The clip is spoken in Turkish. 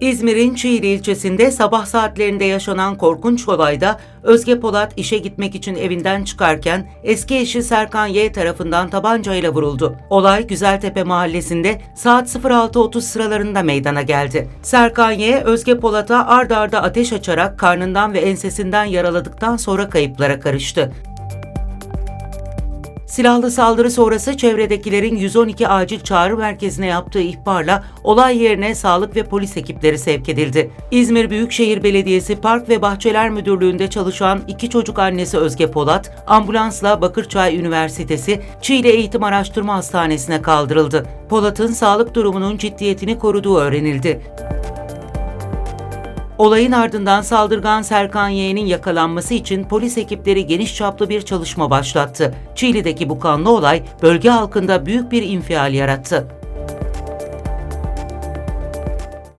İzmir'in Çiğli ilçesinde sabah saatlerinde yaşanan korkunç olayda Özge Polat işe gitmek için evinden çıkarken eski eşi Serkan Y tarafından tabancayla vuruldu. Olay Güzeltepe mahallesinde saat 06.30 sıralarında meydana geldi. Serkan Y, Özge Polat'a ard arda ateş açarak karnından ve ensesinden yaraladıktan sonra kayıplara karıştı. Silahlı saldırı sonrası çevredekilerin 112 acil çağrı merkezine yaptığı ihbarla olay yerine sağlık ve polis ekipleri sevk edildi. İzmir Büyükşehir Belediyesi Park ve Bahçeler Müdürlüğü'nde çalışan iki çocuk annesi Özge Polat, ambulansla Bakırçay Üniversitesi Çiğli Eğitim Araştırma Hastanesi'ne kaldırıldı. Polat'ın sağlık durumunun ciddiyetini koruduğu öğrenildi. Olayın ardından saldırgan Serkan Y'nin yakalanması için polis ekipleri geniş çaplı bir çalışma başlattı. Çiğli'deki bu kanlı olay bölge halkında büyük bir infial yarattı.